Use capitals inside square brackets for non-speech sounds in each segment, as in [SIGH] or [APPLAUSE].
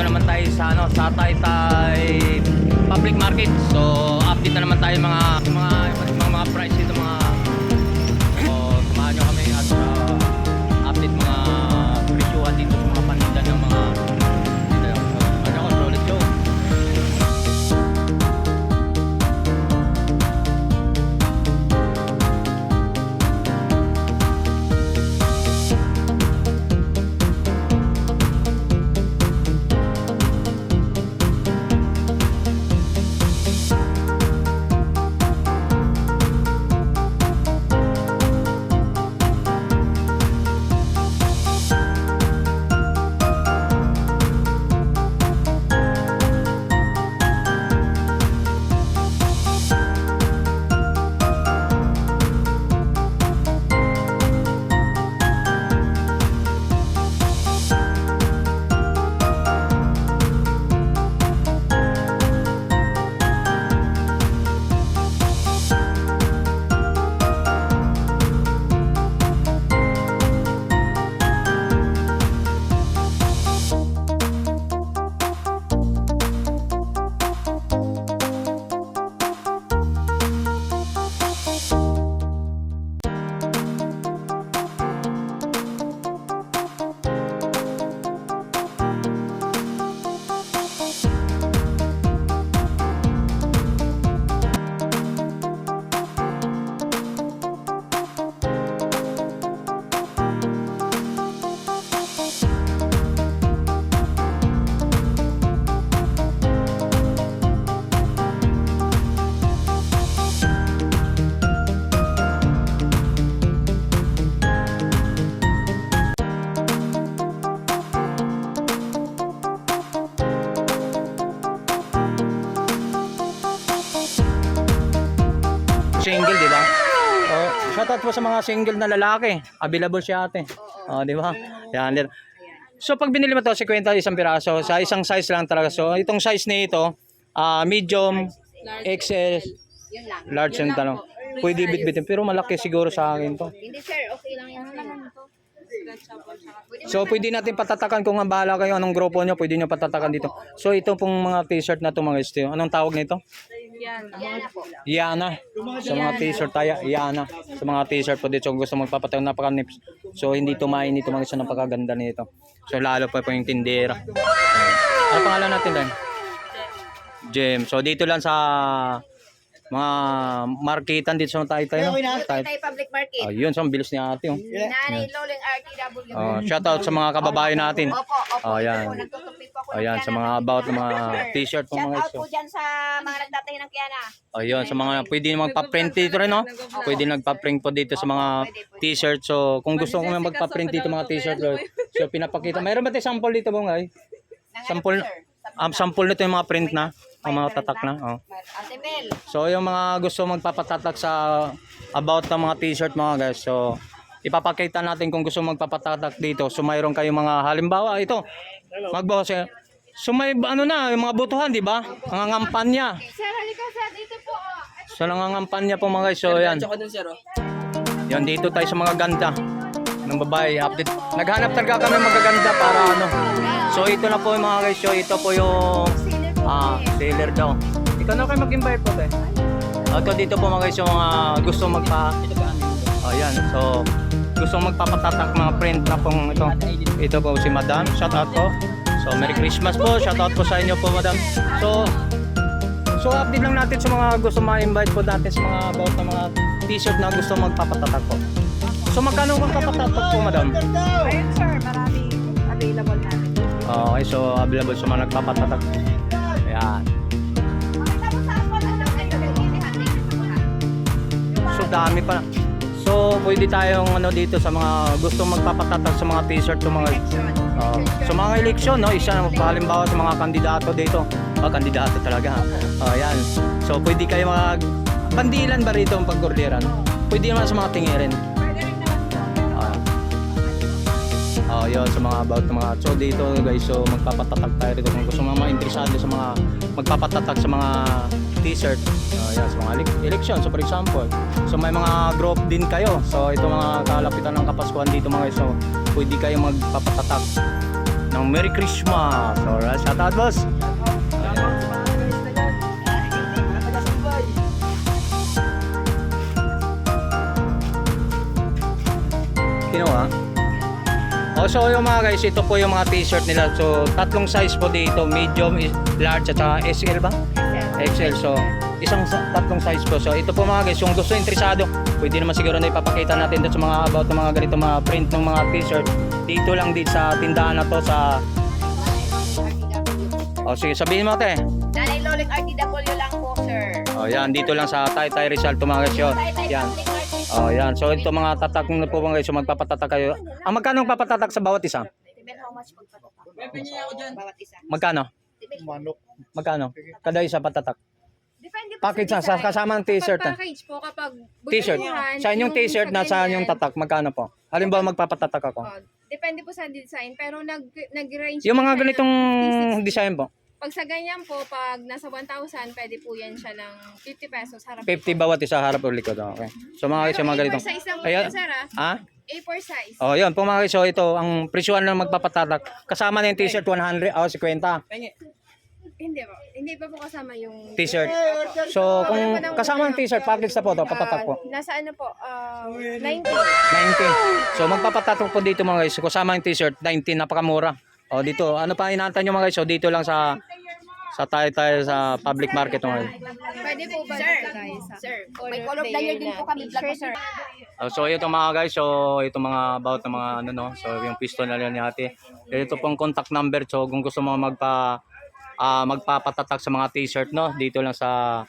nandito naman tayo sa ano, sa Taytay Public Market. So, update na naman tayo mga mga mga, mga price dito mga po sa mga single na lalaki. Available siya ate. Oh, di ba? Yan. So pag binili mo to, 50 isang piraso, sa isang size lang talaga. So itong size nito, ah medium, XL, large yung tanong. Pwede bitbitin, pero malaki siguro sa akin to. Hindi sir, okay lang yan. So pwede natin patatakan kung ang bahala kayo anong grupo nyo, pwede nyo patatakan dito. So ito pong mga t-shirt na to mga istyo. Anong tawag nito? Yan na po. Yana. Sa mga t-shirt tayo, Yana. Sa mga t-shirt po dito, kung gusto magpapatayo, napaka-nips. So hindi tumain dito mga isa napakaganda nito. So lalo pa po yung tindera. Ayan. Ano pangalan natin din? Jem. So dito lang sa mga marketan dito sa tayo tayo. Tayo Public Market. Ayun, so ang bilis ni ate. Oh. Nani Loling RTW. Oh, shout out sa mga kababayan natin. Opo, opo. Oh, yan. Ng Ayan, sa mga about ng mga t-shirt po Shout mga out iso. po dyan sa mga nagtatay ng Kiana. Ayun, sa mga pwede magpa-print dito rin, no? Pwede nagpa-print po dito sa mga t-shirt. So, kung gusto ko magpa-print dito mga t-shirt, so pinapakita. Mayroon ba tayo sample dito, Bongay? Sample, um, sample nito yung mga print na, ang mga tatak na. Oh. Ate Mel. So, yung mga gusto magpapatatak sa about ng mga t-shirt mga guys. So, ipapakita natin kung gusto magpapatatak dito. So, mayroon kayong mga halimbawa ito. Magbawas siya. So, may ano na, yung mga butuhan, di ba? Nangangampanya. Sir, halika sir, dito po. So, nangangampanya po mga guys. So, yan. Yan, dito tayo sa mga ganda ng babae. Update. Naghanap talaga kami magaganda para ano. So, ito na po yung mga guys. So, ito po yung ah, sailor daw. Ikaw na kayo mag-invite po, te. Ito dito po mga guys yung mga gusto magpa... Oh, yan. So, gusto magpapatatak mga print na pong ito. Ito po si Madam. Shout out po. So, Merry Christmas po. Shout out po sa inyo po, Madam. So, So update lang natin sa mga gusto ma-invite po natin sa mga about ng mga t-shirt na gusto magpapatatak po. So magkano magpapatatak po madam? Ayun sir, marami available namin. Okay, so available sa mga nagpapatatak. Ayan. So dami pa. So pwede tayong ano dito sa mga gusto magpapatatak sa mga t-shirt sa mga uh, sa mga eleksyon no, isa na halimbawa sa mga kandidato dito. Ah, kandidato talaga. Oh, ayan. So pwede kayo mag bandilan ba rito ang pagkorderan? Pwede naman sa mga tingirin. Oh, yun sa mga about ng mga so dito guys so magpapatatag tayo dito kung gusto mga interesado sa mga magpapatatag sa mga t-shirt. Uh, Ayan, so mga elec- election, so for example. So may mga group din kayo. So ito mga kalapitan ng Kapaskuhan dito mga guys. So pwede kayo magpapatatak ng Merry Christmas. So right, shout out boss. Kinuha? Oh, so yung mga guys, ito po yung mga t-shirt nila. So, tatlong size po dito, medium, large, at saka SL ba? XL. So, isang sa- tatlong size po. So, ito po mga guys, yung gusto interesado, pwede naman siguro na ipapakita natin dito sa mga about ng mga ganito mga print ng mga t-shirt. Dito lang dito sa tindahan na to sa Oh, sige, sabihin mo te. Nanay Loling RTW lang po, sir. Oh, yan dito lang sa Taytay Rizal to mga guys. yun. Yan. Oh, yan. So, ito mga tatak na po mga guys, so magpapatatak kayo. Ang magkano ang papatatak sa bawat isa? Depende how much magpatatak. Bawat isa. Magkano? Depende. Magkano? Kada isa patatak. Depende po Package na sa design. kasama ng t-shirt. Ah. package po, kapag T-shirt. Sa inyong yung t-shirt sa na sa ganyan, yung tatak, magkano po? Halimbawa magpapatatak ako. oh, depende po sa design, pero nag, nag-range Yung po mga ganitong ng 50, 60. design po, Pag sa ganyan po, pag nasa 1,000, pwede po yan siya ng 50 pesos. Harap 50 bawat isa harap o likod. Okay. So mga guys, yung mga A4 ganitong. size lang po Ayan. yan, sir, ah. Ha? A4 size. Oh, yun. Po mga guys, so ito, ang presyuhan lang magpapatatak. Kasama na yung t-shirt, 100, oh, 50. Hindi po. Hindi pa po kasama yung T-shirt. So, kung kasama ng t-shirt, package na po to, patatak po. Ah, nasa ano po, ah, 90. 19. So magpapatatok po dito mga guys. Kasama yung t-shirt, 19 napakamura. O dito, ano pa inaantay nyo mga guys? So dito lang sa sa tayo tayo sa public market mga guys. Pwede po ba Sir, sir, may color player player din po kami vlog sir. Oh, so ito mga guys, so ito mga about ng mga ano no. So yung piston na yan ni ate. Ito pong contact number. So kung gusto mo magpa ah, magpapatatak sa mga t-shirt no, dito lang sa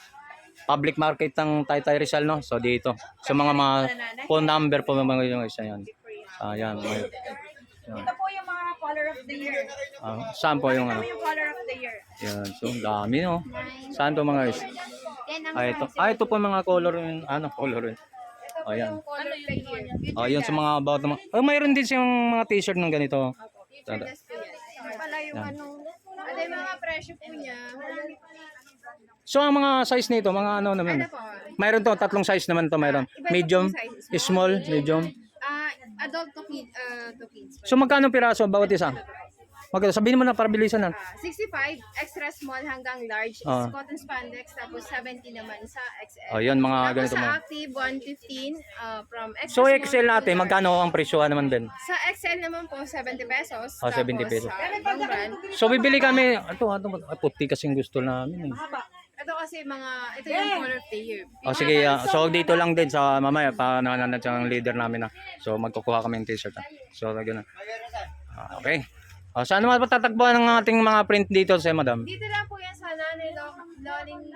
public market ng Taytay Rizal no. So dito. Sa mga mga phone number po mga yung isa yan. Ah, yan. mga- yan. Ito po yung mga color of the year. Ah, saan po yung ano? Yung color of the year. Yan. So ang dami no. Saan to mga guys? Ang Ah, ito. Ah, ito po mga color yung ano, color yun. Po Oh, yan. Oh, yun sa mga about mga... Oh, mayroon din siyang mga t-shirt ng ganito. Tada. Po. Ito pala yung Yan. ano, ano yung mga presyo po niya. So ang mga size nito, mga ano naman. Ano po? Mayroon to, tatlong size naman to mayroon. Medium, small, medium. Ah, adult to kid, ah, to kids. So magkano piraso bawat isa? Magkano? Sabihin mo na para bilisan na. Ah, 65, extra small hanggang large, is Ah. cotton spandex, tapos 70 naman sa XL. Oh, yun mga tapos ganito sa mga. active, 115 ah, from extra So small XL to natin, large. magkano ang presyohan naman din? Sa XL naman po, 70 pesos. Oh, 70 pesos. Tapos sa ibang brand, So bibili kami, ito, ito, puti kasing gusto namin eh. Ito kasi mga, ito yung color of the year. Oh, sige, ah, so dito lang din sa mamaya, pa nananat yung leader namin na. So magkukuha kami ng t-shirt. ah. So ganun. Ah, okay. Oh, saan naman patatagpuan ng ating mga print dito sa madam? Dito lang po yan sa Nanay Lo- Loling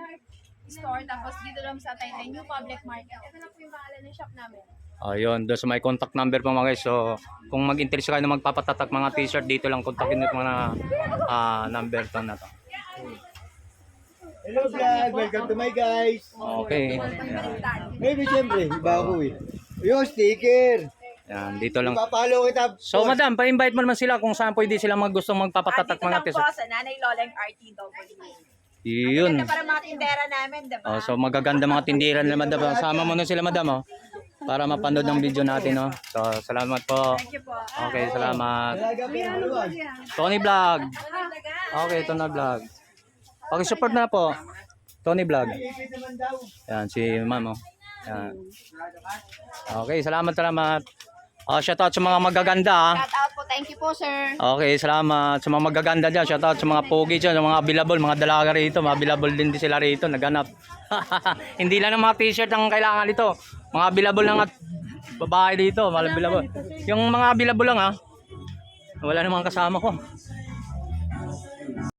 store, tapos dito lang sa Taytay New Public Market. Ito lang po yung pangalan ng shop namin. Ayun, doon sa may contact number po mga guys. So, kung mag-interest kayo na magpapatatak mga t-shirt dito lang, kontakin nyo mga ah, number to na to. Hello vlog, welcome to my guys. Okay. Maybe siyempre, iba ako eh. Yung sticker. Yan, dito lang. Papalo kita. So, madam, pa-invite mo naman sila kung saan pwede sila mag gustong magpapatatak Dito mga lang po sa Nanay Loling RTW. Yun. Ganda para mga tindera namin, diba? Oh, so magaganda mga tindiran naman madam. Sama mo na sila madam oh. Para mapanood ng video natin oh. So salamat po. Thank you po. Okay, salamat. Tony Vlog. Okay, ito na vlog. Paki-support na po. Tony Vlog. Yan si Ma'am oh. Yan. Okay, salamat salamat. Oh, shout out sa mga magaganda ah. Shout out po. Thank you po, sir. Okay, salamat sa mga magaganda dyan. Shout out sa mga pogi dyan, sa mga available, mga dalaga rito. Mga available din din sila rito, naghanap. [LAUGHS] Hindi lang ng mga t-shirt ang kailangan dito. Mga available lang at babae dito, mga available. Yung mga available lang ha. Wala namang kasama ko.